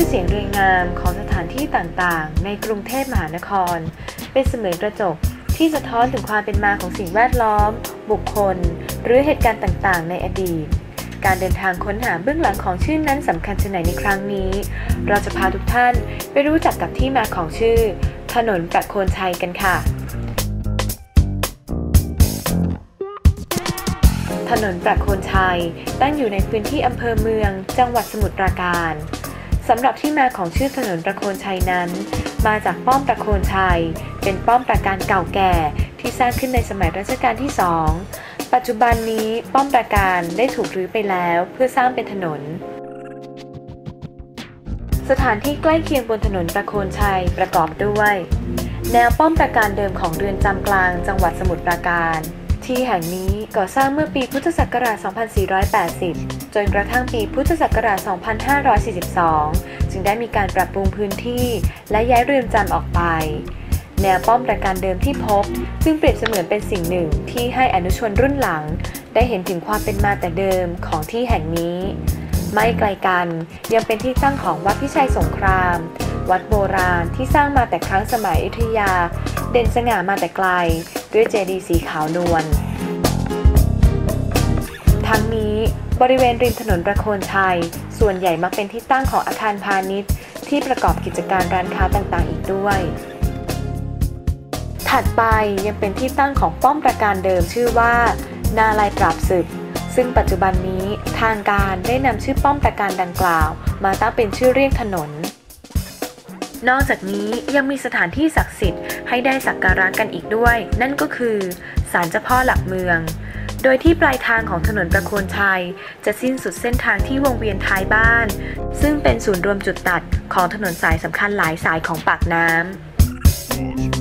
ชื่อเสียงเรียงงามของสถานที่ต่างๆ ในกรุงเทพมหานคร เป็นเสมือนกระจกที่สะท้อนถึงความเป็นมาของสิ่งแวดล้อม บุคคล หรือเหตุการณ์ต่างๆ ในอดีต การเดินทางค้นหาเบื้องหลังของชื่อนั้นสำคัญชนไหนในครั้งนี้ เราจะพาทุกท่านไปรู้จักกับที่มาของชื่อ ถนนประโคนชัยกันค่ะ ถนนประโคนชัยตั้งอยู่ในพื้นที่อำเภอเมือง จังหวัดสมุทรปราการ สำหรับที่มาของชื่อถนนประโคนชัยนั้น มาจากป้อมประโคนชัย เป็นป้อมปราการเก่าแก่ที่สร้างขึ้นในสมัยรัชกาลที่สองปัจจุบันนี้ป้อมปราการได้ถูกรื้อไปแล้วเพื่อสร้างเป็นถนน สถานที่ใกล้เคียงบนถนนประโคนชัยประกอบด้วย แนวป้อมปราการเดิมของเรือนจำกลางจังหวัดสมุทรปราการ ที่แห่งนี้ก่อสร้างเมื่อปีพุทธศักราช 2480 จนกระทั่งปีพุทธศักราช 2542 จึงได้มีการปรับปรุงพื้นที่ และย้ายเรือนจำออกไป แนวป้อมปราการเดิมที่พบ จึงเปรียบเสมือนเป็นสิ่งหนึ่งที่ให้อนุชนรุ่นหลัง ได้เห็นถึงความเป็นมาแต่เดิมของที่แห่งนี้ ไม่ไกลกัน ยังเป็นที่ตั้งของวัดพิชัยสงคราม วัดโบราณที่สร้างมาแต่ครั้งสมัยอยุธยา เด่นสง่ามาแต่ไกล ด้วยเจดีย์สีขาวนวลทั้งนี้บริเวณริมถนนประโคนชัย ส่วนใหญ่มักเป็นที่ตั้งของอาคารพาณิชย์ ที่ประกอบกิจการร้านค้าต่างๆ อีกด้วย ถัดไปยังเป็นที่ตั้งของป้อมประการเดิมชื่อว่า นาลายปราบศึก ซึ่งปัจจุบันนี้ทางการได้นำชื่อป้อมประการดังกล่าว มาตั้งเป็นชื่อเรียกถนน นอกจากนี้ยังมีสถานที่ศักดิ์สิทธิ์ให้ได้สักการะกันอีกด้วย นั่นก็คือศาลเจ้าพ่อหลักเมือง โดยที่ปลายทางของถนนประโคนชัย จะสิ้นสุดเส้นทางที่วงเวียนท้ายบ้าน ซึ่งเป็นศูนย์รวมจุดตัดของถนนสายสำคัญหลายสายของปากน้ำ